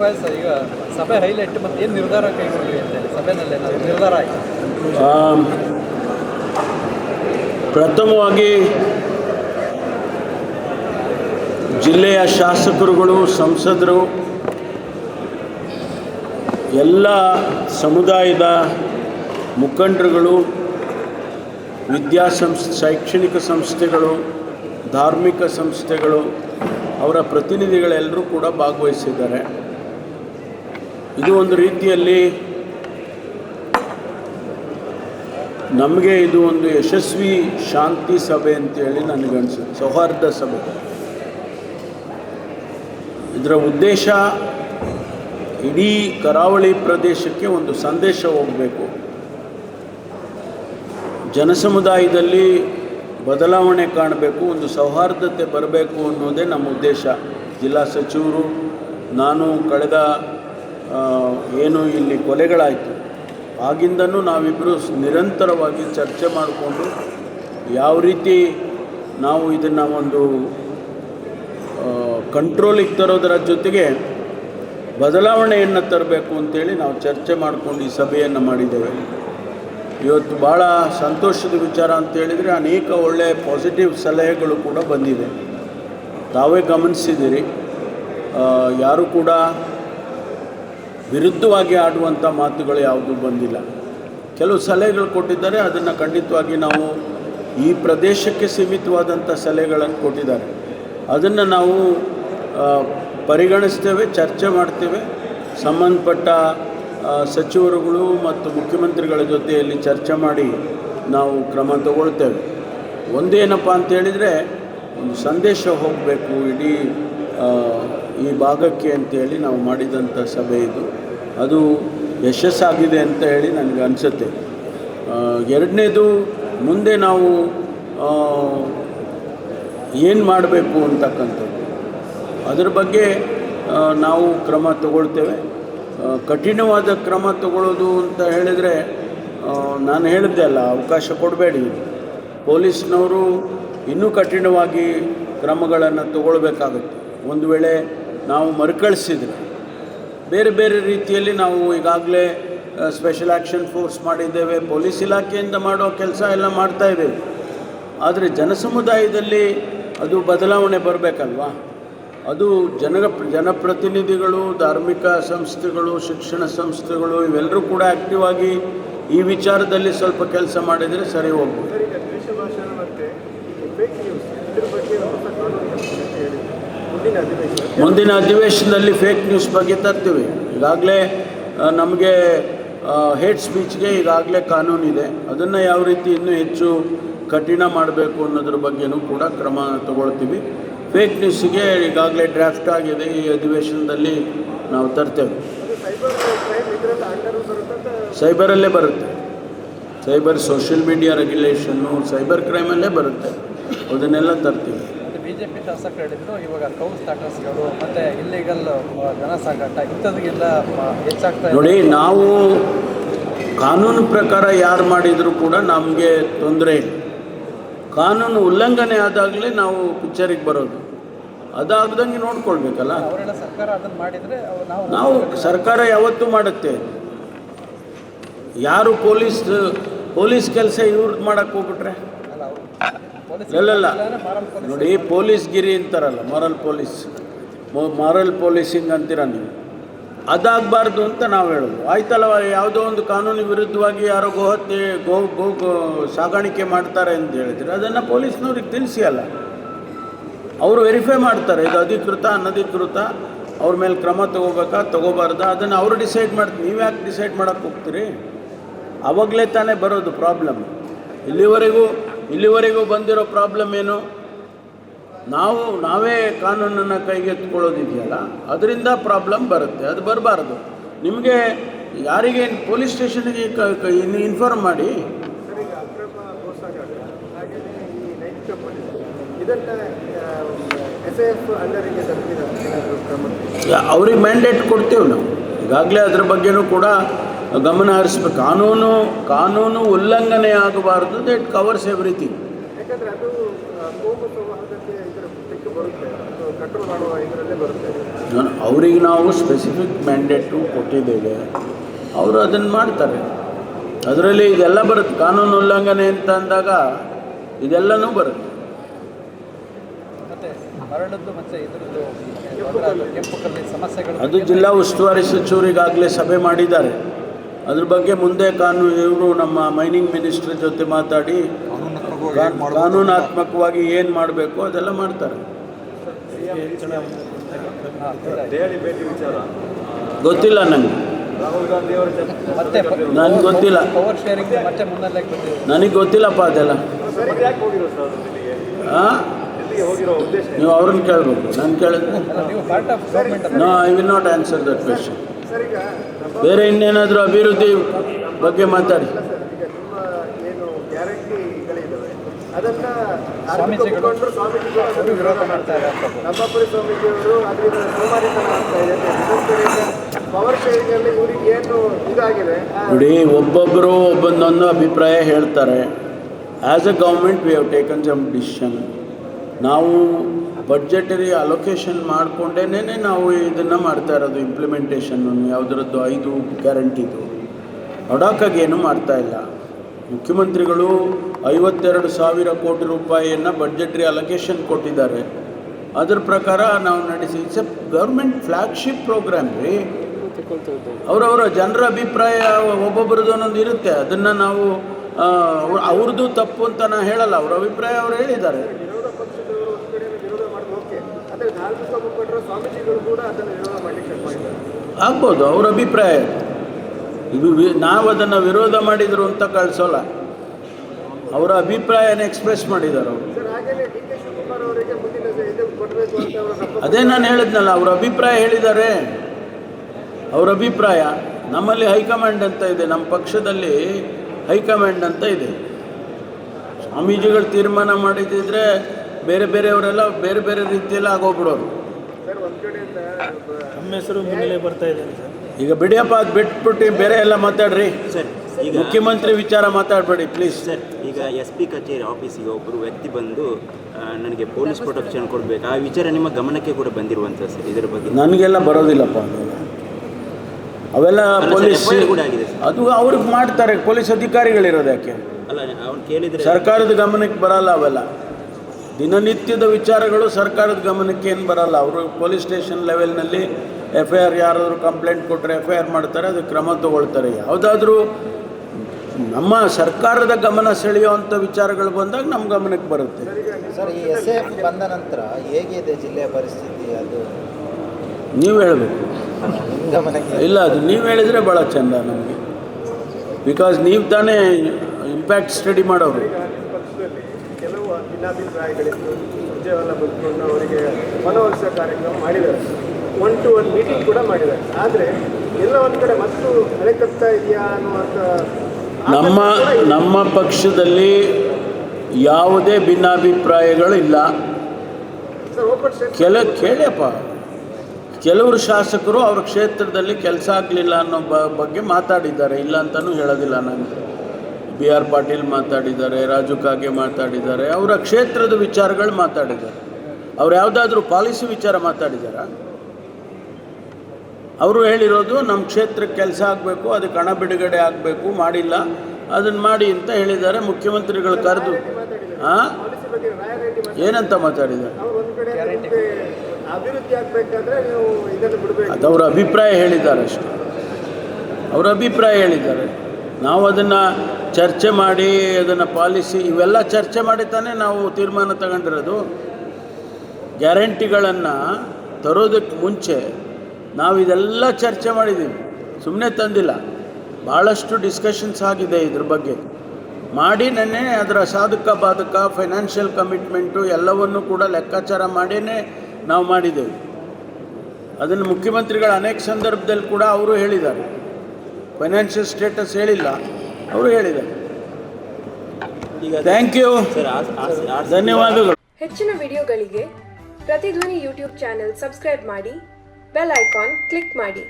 ಈಗ ಸಭೆ ಹೈಲೈಟ್ ಮತ್ತೆ ಏನು ನಿರ್ಧಾರ ಕೈಗೊಂಡ್ರಿ ಅಂತ ನಿರ್ಧಾರ ಪ್ರಥಮವಾಗಿ ಜಿಲ್ಲೆಯ ಶಾಸಕರುಗಳು, ಸಂಸದರು, ಎಲ್ಲ ಸಮುದಾಯದ ಮುಖಂಡರುಗಳು ವಿದ್ಯಾಸಂಸ್ಥೆ ಶೈಕ್ಷಣಿಕ ಸಂಸ್ಥೆಗಳು, ಧಾರ್ಮಿಕ ಸಂಸ್ಥೆಗಳು, ಅವರ ಪ್ರತಿನಿಧಿಗಳೆಲ್ಲರೂ ಕೂಡ ಭಾಗವಹಿಸಿದ್ದಾರೆ. ಇದು ಒಂದು ರೀತಿಯಲ್ಲಿ ನಮಗೆ ಇದು ಒಂದು ಯಶಸ್ವಿ ಶಾಂತಿ ಸಭೆ ಅಂತೇಳಿ ನನಗನ್ಸುತ್ತೆ ಸೌಹಾರ್ದ ಸಭೆ. ಇದರ ಉದ್ದೇಶ ಇಡೀ ಕರಾವಳಿ ಪ್ರದೇಶಕ್ಕೆ ಒಂದು ಸಂದೇಶ ಹೋಗಬೇಕು. ಜನಸಮುದಾಯದಲ್ಲಿ ಬದಲಾವಣೆ ಕಾಣಬೇಕು, ಒಂದು ಸೌಹಾರ್ದತೆ ಬರಬೇಕು ಅನ್ನೋದೇ ನಮ್ಮ ಉದ್ದೇಶ. ಜಿಲ್ಲಾ ಸಚಿವರು, ನಾನು ಕಳೆದ ಏನು ಇಲ್ಲಿ ಕೊಲೆಗಳಾಯಿತು. ಆಗಿಂದನೂ ನಾವಿಬ್ಬರು ನಿರಂತರವಾಗಿ ಚರ್ಚೆ ಮಾಡಿಕೊಂಡು ಯಾವ ರೀತಿ ನಾವು ಇದನ್ನು ಒಂದು ಕಂಟ್ರೋಲಿಗೆ ತರೋದರ ಜೊತೆಗೆ ಬದಲಾವಣೆಯನ್ನು ತರಬೇಕು ಅಂತೇಳಿ ನಾವು ಚರ್ಚೆ ಮಾಡಿಕೊಂಡು ಈ ಸಭೆಯನ್ನು ಮಾಡಿದ್ದೇವೆ. ಇವತ್ತು ಭಾಳ ಸಂತೋಷದ ವಿಚಾರ ಅಂತೇಳಿದರೆ ಅನೇಕ ಒಳ್ಳೆಯ ಪಾಸಿಟಿವ್ ಸಲಹೆಗಳು ಕೂಡ ಬಂದಿದೆ. ತಾವೇ ಗಮನಿಸಿದ್ದೀರಿ. ಯಾರು ಕೂಡ ವಿರುದ್ಧವಾಗಿ ಆಡುವಂಥ ಮಾತುಗಳು ಯಾವುದೂ ಬಂದಿಲ್ಲ. ಕೆಲವು ಸಲಹೆಗಳು ಕೊಟ್ಟಿದ್ದಾರೆ, ಅದನ್ನು ಖಂಡಿತವಾಗಿ ನಾವು ಈ ಪ್ರದೇಶಕ್ಕೆ ಸೀಮಿತವಾದಂಥ ಸಲಹೆಗಳನ್ನು ಕೊಟ್ಟಿದ್ದಾರೆ. ಅದನ್ನು ನಾವು ಪರಿಗಣಿಸ್ತೇವೆ, ಚರ್ಚೆ ಮಾಡ್ತೇವೆ. ಸಂಬಂಧಪಟ್ಟ ಸಚಿವರುಗಳು ಮತ್ತು ಮುಖ್ಯಮಂತ್ರಿಗಳ ಜೊತೆಯಲ್ಲಿ ಚರ್ಚೆ ಮಾಡಿ ನಾವು ಕ್ರಮ ತಗೊಳ್ತೇವೆ. ಒಂದೇನಪ್ಪ ಅಂತ ಹೇಳಿದರೆ, ಒಂದು ಸಂದೇಶ ಹೋಗಬೇಕು, ಇಡೀ ಈ ಭಾಗಕ್ಕೆ ಅಂತೇಳಿ ನಾವು ಮಾಡಿದಂಥ ಸಭೆ ಇದು. ಅದು ಯಶಸ್ಸಾಗಿದೆ ಅಂತ ಹೇಳಿ ನನಗೆ ಅನಿಸುತ್ತೆ. ಎರಡನೇದು ಮುಂದೆ ನಾವು ಏನು ಮಾಡಬೇಕು ಅಂತಕ್ಕಂಥದ್ದು. ಅದರ ಬಗ್ಗೆ ನಾವು ಕ್ರಮ ತಗೊಳ್ತೇವೆ. ಕಠಿಣವಾದ ಕ್ರಮ ತಗೊಳ್ಳೋದು ಅಂತ ಹೇಳಿದರೆ ನಾನು ಹೇಳಿದ್ದೆ ಅಲ್ಲ, ಅವಕಾಶ ಕೊಡಬೇಡಿ. ಪೊಲೀಸ್ನವರು ಇನ್ನೂ ಕಠಿಣವಾಗಿ ಕ್ರಮಗಳನ್ನು ತಗೊಳ್ಬೇಕಾಗುತ್ತೆ. ಒಂದು ವೇಳೆ ನಾವು ಮರುಕಳಿಸಿದ್ವಿ. ಬೇರೆ ಬೇರೆ ರೀತಿಯಲ್ಲಿ ನಾವು ಈಗಾಗಲೇ ಸ್ಪೆಷಲ್ ಆ್ಯಕ್ಷನ್ ಫೋರ್ಸ್ ಮಾಡಿದ್ದೇವೆ, ಪೊಲೀಸ್ ಇಲಾಖೆಯಿಂದ ಮಾಡೋ ಕೆಲಸ ಎಲ್ಲ ಮಾಡ್ತಾ ಇದ್ದೇವೆ. ಆದರೆ ಜನಸಮುದಾಯದಲ್ಲಿ ಅದು ಬದಲಾವಣೆ ಬರಬೇಕಲ್ವಾ? ಅದು ಜನರ, ಜನಪ್ರತಿನಿಧಿಗಳು, ಧಾರ್ಮಿಕ ಸಂಸ್ಥೆಗಳು, ಶಿಕ್ಷಣ ಸಂಸ್ಥೆಗಳು, ಇವೆಲ್ಲರೂ ಕೂಡ ಆ್ಯಕ್ಟಿವ್ ಆಗಿ ಈ ವಿಚಾರದಲ್ಲಿ ಸ್ವಲ್ಪ ಕೆಲಸ ಮಾಡಿದರೆ ಸರಿ ಹೋಗ್ಬೋದು ಸರ್, ಈಗ ದ್ವೇಷ ಭಾಷಣ ಮತ್ತೆ ಫೇಕ್ ನ್ಯೂಸ್ ಇದ್ರ ಬಗ್ಗೆ ಹೊಸ ಕಾನೂನು ತರ್ತೀನಿ ಅಂತ ಹೇಳಿ ಮುಂದಿನ ಅಧಿವೇಶನದಲ್ಲಿ ಫೇಕ್ ನ್ಯೂಸ್ ಬಗ್ಗೆ ತರ್ತೀವಿ. ಈಗಾಗಲೇ ನಮಗೆ ಹೇಟ್ ಸ್ಪೀಚ್ಗೆ ಈಗಾಗಲೇ ಕಾನೂನಿದೆ ಅದನ್ನು ಯಾವ ರೀತಿ ಇನ್ನೂ ಹೆಚ್ಚು ಕಠಿಣ ಮಾಡಬೇಕು ಅನ್ನೋದ್ರ ಬಗ್ಗೆನೂ ಕೂಡ ಕ್ರಮ ತಗೊಳ್ತೀವಿ. ಫೇಕ್ ನ್ಯೂಸ್ಗೆ ಈಗಾಗಲೇ ಡ್ರಾಫ್ಟ್ ಆಗಿದೆ. ಈ ಅಧಿವೇಶನದಲ್ಲಿ ನಾವು ತರ್ತೇವೆ. ಸೈಬರಲ್ಲೇ ಬರುತ್ತೆ. Cyber social media regulation cyber ಕ್ರೈಮಲ್ಲೇ ಬರುತ್ತೆ. ಅದನ್ನೆಲ್ಲ ತರ್ತೀವಿ. ಜೆ ಪಿ ಶಾಸಕರು ಹೇಳಿದ್ರು ಇವಾಗ ಕೌ ಸ್ಟಾಟಸ್ಗಳು ಮತ್ತೆ ಇಲ್ಲಿಗಲ್ ಜನ ಸಾಗಾಟ ಇಂಥದ್ದಿಗೆಲ್ಲ ಮ- ಹೆಚ್ಚಾಗ್ತಾ ನೋಡಿ ನಾವು ಕಾನೂನು ಪ್ರಕಾರ ಯಾರು ಮಾಡಿದರೂ ಕೂಡ ನಮಗೆ ತೊಂದರೆ ಇಲ್ಲ. ಕಾನೂನು ಉಲ್ಲಂಘನೆ ಆದಾಗಲೇ ನಾವು ಪಿಕ್ಚರಿಗೆ ಬರೋದು. ಅದಾಗ್ದಂಗೆ ನೋಡ್ಕೊಳ್ಬೇಕಲ್ಲ? ಸರ್ಕಾರ ಅದನ್ನು ಮಾಡಿದರೆ ನಾವು ನಾವು ಸರ್ಕಾರ ಯಾವತ್ತೂ ಮಾಡುತ್ತೆ. ಯಾರು ಪೊಲೀಸ್ ಪೊಲೀಸ್ ಕೆಲಸ ಇವ್ರದ್ದು ಮಾಡಕ್ಕೆ ಹೋಗ್ಬಿಟ್ರೆ? ಅಲ್ಲ ನೋಡಿ ಪೊಲೀಸ್ ಗಿರಿ ಅಂತಾರಲ್ಲ ಮಾರಲ್ ಪೊಲೀಸ್ ಮಾರಲ್ ಪೊಲೀಸಿಂಗ್ ಅಂತೀರ ನೀವು. ಅದಾಗಬಾರ್ದು ಅಂತ ನಾವು ಹೇಳೋದು. ಆಯ್ತಲ್ಲ, ಯಾವುದೋ ಒಂದು ಕಾನೂನು ವಿರುದ್ಧವಾಗಿ ಯಾರೋ ಗೋಹತ್ಯೆ, ಗೋ ಗೋ ಗೋ, ಸಾಗಾಣಿಕೆ ಮಾಡ್ತಾರೆ ಅಂತ ಹೇಳಿದ್ರೆ, ಅದನ್ನು ಪೊಲೀಸ್ನವ್ರಿಗೆ ತಿಳಿಸಿ ಅಲ್ಲ. ಅವರು ವೆರಿಫೈ ಮಾಡ್ತಾರೆ, ಇದು ಅಧಿಕೃತ, ಅನಧಿಕೃತ, ಅವ್ರ ಮೇಲೆ ಕ್ರಮ ತಗೋಬೇಕಾ, ತಗೋಬಾರ್ದಾ, ಅದನ್ನು ಅವರು ಡಿಸೈಡ್ ಮಾಡ್ತಾರೆ ನೀವು ಯಾಕೆ ಡಿಸೈಡ್ ಮಾಡೋಕ್ಕೆ ಹೋಗ್ತೀರಿ? ಆವಾಗಲೇ ತಾನೇ ಬರೋದು ಪ್ರಾಬ್ಲಮ್ ಇಲ್ಲಿವರೆಗೂ ಇಲ್ಲಿವರೆಗೂ ಬಂದಿರೋ ಪ್ರಾಬ್ಲಮ್ ಏನು ನಾವು ನಾವೇ ಕಾನೂನನ್ನು ಕೈಗೆತ್ತಿಕೊಳ್ಳೋದಿದೆಯಲ್ಲ ಅದರಿಂದ ಪ್ರಾಬ್ಲಮ್ ಬರುತ್ತೆ ಅದು ಬರಬಾರ್ದು ನಿಮಗೆ ಯಾರಿಗೆ ಪೊಲೀಸ್ ಸ್ಟೇಷನ್ಗೆ ಇನ್ಫಾರ್ಮ್ ಮಾಡಿ ಅವ್ರಿಗೆ ಮ್ಯಾಂಡೇಟ್ ಕೊಡ್ತೇವೆ ನಾವು ಈಗಾಗಲೇ ಅದ್ರ ಬಗ್ಗೆನೂ ಕೂಡ ಗಮನ ಹರಿಸ್ಬೇಕು. ಕಾನೂನು ಕಾನೂನು ಉಲ್ಲಂಘನೆ ಆಗಬಾರ್ದು ದಟ್ ಕವರ್ಸ್ ಎವ್ರಿಥಿಂಗ್ ಅವ್ರಿಗೆ ನಾವು ಸ್ಪೆಸಿಫಿಕ್ ಮ್ಯಾಂಡೇಟು ಕೊಟ್ಟಿದ್ದೇವೆ. ಅವರು ಅದನ್ನು ಮಾಡ್ತಾರೆ. ಅದರಲ್ಲಿ ಇದೆಲ್ಲ ಬರುತ್ತೆ. ಕಾನೂನು ಉಲ್ಲಂಘನೆ ಅಂತ ಅಂದಾಗ ಇದೆಲ್ಲನೂ ಬರುತ್ತೆ. ಅದು ಜಿಲ್ಲಾ ಉಸ್ತುವಾರಿ ಸಚಿವರಿಗಾಗಲೇ ಸಭೆ ಮಾಡಿದ್ದಾರೆ. ಅದ್ರ ಬಗ್ಗೆ ಮುಂದೆ ಕಾನೂನು ಇವರು ನಮ್ಮ ಮೈನಿಂಗ್ ಮಿನಿಸ್ಟ್ರ್ ಜೊತೆ ಮಾತಾಡಿ ಕಾನೂನಾತ್ಮಕವಾಗಿ ಏನು ಮಾಡಬೇಕು ಅದೆಲ್ಲ ಮಾಡ್ತಾರೆ. ಗೊತ್ತಿಲ್ಲ ನನಗೆ ನನಗೆ ಗೊತ್ತಿಲ್ಲ. ಪವರ್ ಶೇರಿಂಗ್ ಮತ್ತೆ ಮುನ್ನೆಲೆಗೆ ಬಂದಿದೆ ನನಗೆ ಗೊತ್ತಿಲ್ಲಪ್ಪ ಅದೆಲ್ಲ. ಹಾಂ ಹೋಗಿರೋ ಉದ್ದೇಶ ನೀವು ಅವ್ರನ್ನ ಕೇಳಬೇಕು. ನಾನು ಕೇಳಿದ್ರೆ ಅಲ್ಲ ನೀವು part of government no I will not answer that question ಬೇರೆ ಇನ್ನೇನಾದರೂ ಅಭಿವೃದ್ಧಿ ಬಗ್ಗೆ ಮಾತಾಡಿ. ನೋಡಿ ಒಬ್ಬೊಬ್ಬರು ಒಬ್ಬೊಂದೊಂದು ಅಭಿಪ್ರಾಯ ಹೇಳ್ತಾರೆ. As a government we have taken some decision ನಾವು ಬಡ್ಜೆಟರಿ ಅಲೊಕೇಶನ್ ಮಾಡಿಕೊಂಡೇನೆ ನಾವು ಇದನ್ನು ಮಾಡ್ತಾ ಇರೋದು ಇಂಪ್ಲಿಮೆಂಟೇಷನ್ನು ಯಾವುದರದ್ದು ಐದು ಗ್ಯಾರಂಟಿದು ಮಾಡ್ತಾ ಇಲ್ಲ. ಮುಖ್ಯಮಂತ್ರಿಗಳು ಐವತ್ತೆರಡು ಸಾವಿರ ಕೋಟಿ ರೂಪಾಯಿಯನ್ನು ಬಡ್ಜೆಟ್ರಿ ಅಲೊಕೇಶನ್ ಕೊಟ್ಟಿದ್ದಾರೆ. ಅದ್ರ ಪ್ರಕಾರ ನಾವು ನಡೆಸಿ it's a government flagship programme ರೀ. ಅವರವರ ಜನರ ಅಭಿಪ್ರಾಯ ಒಬ್ಬೊಬ್ಬರದ್ದು ಒಂದೊಂದು ಇರುತ್ತೆ. ಅದನ್ನು ನಾವು ಅವ್ರದ್ದು ತಪ್ಪು ಅಂತ ನಾನು ಹೇಳಲ್ಲ. ಅವ್ರ ಅಭಿಪ್ರಾಯ ಅವ್ರು ಹೇಳಿದ್ದಾರೆ ವಿರೋಧ ಪಕ್ಷದವರು ಒಂದು ಕಡೆ ವಿರೋಧ ಮಾಡೋದು ಓಕೆ ಆದರೆ ಧಾರ್ಮಿಕ ಮುಖಂಡರು ಸ್ವಾಮೀಜಿಗಳು ಕೂಡ ಅದನ್ನು ವಿರೋಧ ಮಾಡಲಿಕ್ಕೆ ಶುರು ಮಾಡಿದ್ದಾರೆ ಆಗ್ಬೋದು ಅವ್ರ ಅಭಿಪ್ರಾಯ. ಇದು ನಾವು ಅದನ್ನು ವಿರೋಧ ಮಾಡಿದರು ಅಂತ ಕಳಿಸೋಲ್ಲ. ಅವರ ಅಭಿಪ್ರಾಯನ ಎಕ್ಸ್ಪ್ರೆಸ್ ಮಾಡಿದ್ದಾರೆ ಅವರು. ಅದೇ ನಾನು ಹೇಳಿದ್ನಲ್ಲ ಅವ್ರ ಅಭಿಪ್ರಾಯ ಹೇಳಿದ್ದಾರೆ. ಅವ್ರ ಅಭಿಪ್ರಾಯ ನಮ್ಮಲ್ಲಿ ಹೈಕಮಾಂಡ್ ಅಂತ ಇದೆ ನಮ್ಮ ಪಕ್ಷದಲ್ಲಿ ಹೈಕಮಾಂಡ್ ಅಂತ ಇದೆ. ಸ್ವಾಮೀಜಿಗಳು ತೀರ್ಮಾನ ಮಾಡಿದ್ದಿದ್ರೆ ಬೇರೆ ಬೇರೆಯವರೆಲ್ಲ ಬೇರೆ ಬೇರೆ ರೀತಿಯಲ್ಲಿ ಆಗೋಗ್ಬಿಡೋರು ಸರ್ ಒಂದು ಕಡೆಯಿಂದ ಬ- ನಮ್ಮ ಹೆಸರು ಮುನ್ನೆಲೆ ಬರ್ತಾ ಇದೆ ಸರ್. ಈಗ ಬಿಡಿಯಪ್ಪ ಅದು ಬಿಟ್ಬಿಟ್ಟು ಬೇರೆ ಎಲ್ಲ ಮಾತಾಡ್ರಿ. ಸರ್ ಈಗ ಮುಖ್ಯಮಂತ್ರಿ ವಿಚಾರ ಮಾತಾಡಬೇಡಿ ಪ್ಲೀಸ್ ಸರ್ ಈಗ ಎಸ್ ಪಿ ಕಚೇರಿ ಆಫೀಸಿಗೆ ಒಬ್ಬರು ವ್ಯಕ್ತಿ ಬಂದು ಆ, ನನಗೆ ಪೊಲೀಸ್ ಪ್ರೊಟೆಕ್ಷನ್ ಕೊಡಬೇಕು. ಆ ವಿಚಾರ ನಿಮ್ಮ ಗಮನಕ್ಕೆ ಕೂಡ ಬಂದಿರುವಂಥ ಸರ್ ಇದರ ಬಗ್ಗೆ. ನನಗೆಲ್ಲ ಬರೋದಿಲ್ಲಪ್ಪ ಅದೆಲ್ಲ. ಅವೆಲ್ಲ ಅಲ್ಲ ಸರ್, ಪೊಲೀಸ್ FIR ಕೂಡ ಆಗಿದೆ ಸರ್. ಅದು ಅವ್ರಿಗೆ ಮಾಡ್ತಾರೆ ಪೊಲೀಸ್ ಅಧಿಕಾರಿಗಳಿರೋದು ಯಾಕೆ? ಅಲ್ಲ ಅವ್ನು ಕೇಳಿದ್ರೆ ಸರ್ಕಾರದ ಗಮನಕ್ಕೆ ಬರಲ್ಲ ಅವೆಲ್ಲ. ದಿನನಿತ್ಯದ ವಿಚಾರಗಳು ಸರ್ಕಾರದ ಗಮನಕ್ಕೆ ಏನು ಬರಲ್ಲ. ಅವರು ಪೊಲೀಸ್ ಸ್ಟೇಷನ್ ಲೆವೆಲ್ನಲ್ಲಿ ಎಫ್ ಐ ಆರ್ ಯಾರಾದರೂ ಕಂಪ್ಲೇಂಟ್ ಕೊಟ್ಟರೆ ಎಫ್ ಐ ಆರ್ ಮಾಡ್ತಾರೆ ಅದು ಕ್ರಮ ತಗೊಳ್ತಾರೆ. ಯಾವುದಾದ್ರೂ ನಮ್ಮ ಸರ್ಕಾರದ ಗಮನ ಸೆಳೆಯುವಂಥ ವಿಚಾರಗಳು ಬಂದಾಗ ನಮ್ಮ ಗಮನಕ್ಕೆ ಬರುತ್ತೆ. ಸರ್ ಈ ಎಸ್ ಎಫ್ ಬಂದ ನಂತರ ಹೇಗಿದೆ ಜಿಲ್ಲೆಯ ಪರಿಸ್ಥಿತಿ? ಅದು ನೀವು ಹೇಳಬೇಕು. ಇಲ್ಲ ಅದು ನೀವು ಹೇಳಿದರೆ ಭಾಳ ಚೆಂದ ನಮಗೆ. ಬಿಕಾಸ್ ನೀವು ತಾನೇ ಇಂಪ್ಯಾಕ್ಟ್ ಸ್ಟಡಿ ಮಾಡೋರು ಈಗ ನಿಮ್ಮ ಪಕ್ಷದಲ್ಲಿ ಕೆಲವು ಭಿನ್ನಾಭಿಪ್ರಾಯಗಳಿತ್ತು ವಿಜಯವೆಲ್ಲ ಬಂದ್ಕೊಂಡು ಅವರಿಗೆ ಮನವೊಲಿಸೋ ಕಾರ್ಯಕ್ರಮ ಮಾಡಿದ್ದಾರೆ. ಒನ್ ಟು ಒನ್ ಮೀಟಿಂಗ್ ಕೂಡ ಮಾಡಿದ್ದಾರೆ. ಆದರೆ ಎಲ್ಲ ಒಂದು ಕಡೆ ಮತ್ತು ಅಲೆಕತ್ತಾ ಇದೆಯಾ ಅನ್ನುವಂಥ ನಮ್ಮ ನಮ್ಮ ಪಕ್ಷದಲ್ಲಿ ಯಾವುದೇ ಭಿನ್ನಾಭಿಪ್ರಾಯಗಳು ಇಲ್ಲ. ಕೆಲ ಕೇಳ್ಯಪ್ಪ ಕೆಲವರು ಶಾಸಕರು ಅವ್ರ ಕ್ಷೇತ್ರದಲ್ಲಿ ಕೆಲಸ ಆಗಲಿಲ್ಲ ಅನ್ನೋ ಬಗ್ಗೆ ಮಾತಾಡಿದ್ದಾರೆ. ಇಲ್ಲ ಅಂತಲೂ ಹೇಳೋದಿಲ್ಲ ನಾನು. ಬಿ ಆರ್ ಪಾಟೀಲ್ ಮಾತಾಡಿದ್ದಾರೆ, ರಾಜು ಕಾಗೆ ಮಾತಾಡಿದ್ದಾರೆ, ಅವರ ಕ್ಷೇತ್ರದ ವಿಚಾರಗಳು ಮಾತಾಡಿದ್ದಾರೆ. ಅವ್ರು ಯಾವುದಾದ್ರೂ ಪಾಲಿಸಿ ವಿಚಾರ ಮಾತಾಡಿದಾರ? ಅವರು ಹೇಳಿರೋದು ನಮ್ಮ ಕ್ಷೇತ್ರಕ್ಕೆ ಕೆಲಸ ಆಗಬೇಕು, ಅದಕ್ಕೆ ಹಣ ಬಿಡುಗಡೆ ಆಗಬೇಕು, ಮಾಡಿಲ್ಲ ಅದನ್ನು ಮಾಡಿ ಅಂತ ಹೇಳಿದ್ದಾರೆ ಮುಖ್ಯಮಂತ್ರಿಗಳು ಕರೆದು. ಹಾಂ ಏನಂತ ಮಾತಾಡಿದ್ದಾರೆ? ಅವ್ರು ಒಂದು ಕಡೆ ಅಭಿವೃದ್ಧಿ ಆಗಬೇಕಾದ್ರೆ ನೀವು ಇದನ್ನು ಬಿಡಬೇಕು ಅದು ಅವರ ಅಭಿಪ್ರಾಯ ಹೇಳಿದ್ದಾರೆ ಅಷ್ಟೇ. ಅವರ ಅಭಿಪ್ರಾಯ ಹೇಳಿದ್ದಾರೆ. ನಾವು ಅದನ್ನು ಚರ್ಚೆ ಮಾಡಿ ಅದನ್ನು ಪಾಲಿಸಿ ಇವೆಲ್ಲ ಚರ್ಚೆ ಮಾಡಿ ತಾನೇ ನಾವು ತೀರ್ಮಾನ ತಗೊಂಡಿರೋದು. ಗ್ಯಾರಂಟಿಗಳನ್ನು ತರೋದಕ್ಕೆ ಮುಂಚೆ ನಾವು ಇದೆಲ್ಲ ಚರ್ಚೆ ಮಾಡಿದ್ದೀವಿ ಸುಮ್ಮನೆ ತಂದಿಲ್ಲ. ಭಾಳಷ್ಟು ಡಿಸ್ಕಷನ್ಸ್ ಆಗಿದೆ ಇದ್ರ ಬಗ್ಗೆ. ಮಾಡಿ ನೆನ್ನೆ ಅದರ ಸಾಧಕ ಬಾಧಕ ಫೈನಾನ್ಷಿಯಲ್ ಕಮಿಟ್ಮೆಂಟು ಎಲ್ಲವನ್ನು ಕೂಡ ಲೆಕ್ಕಾಚಾರ ಮಾಡಿಯೇ ನಾವು ಮಾಡಿದ್ದೇವೆ. ಅದನ್ನು ಮುಖ್ಯಮಂತ್ರಿಗಳು ಅನೇಕ ಸಂದರ್ಭದಲ್ಲಿ ಕೂಡ ಅವರು ಹೇಳಿದ್ದಾರೆ. ಫೈನಾನ್ಷಿಯಲ್ ಸ್ಟೇಟಸ್ ಹೇಳಿಲ್ಲ. ಅವರು ಹೇಳಿದರು ಥ್ಯಾಂಕ್ ಯು ಧನ್ಯವಾದಗಳು. ಹೆಚ್ಚಿನ ವಿಡಿಯೋಗಳಿಗೆ ಪ್ರತಿಧ್ವನಿ ಯೂಟ್ಯೂಬ್ ಚಾನೆಲ್ ಸಬ್ಸ್ಕ್ರೈಬ್ ಮಾಡಿ, ಬೆಲ್ ಐಕಾನ್ ಕ್ಲಿಕ್ ಮಾಡಿ.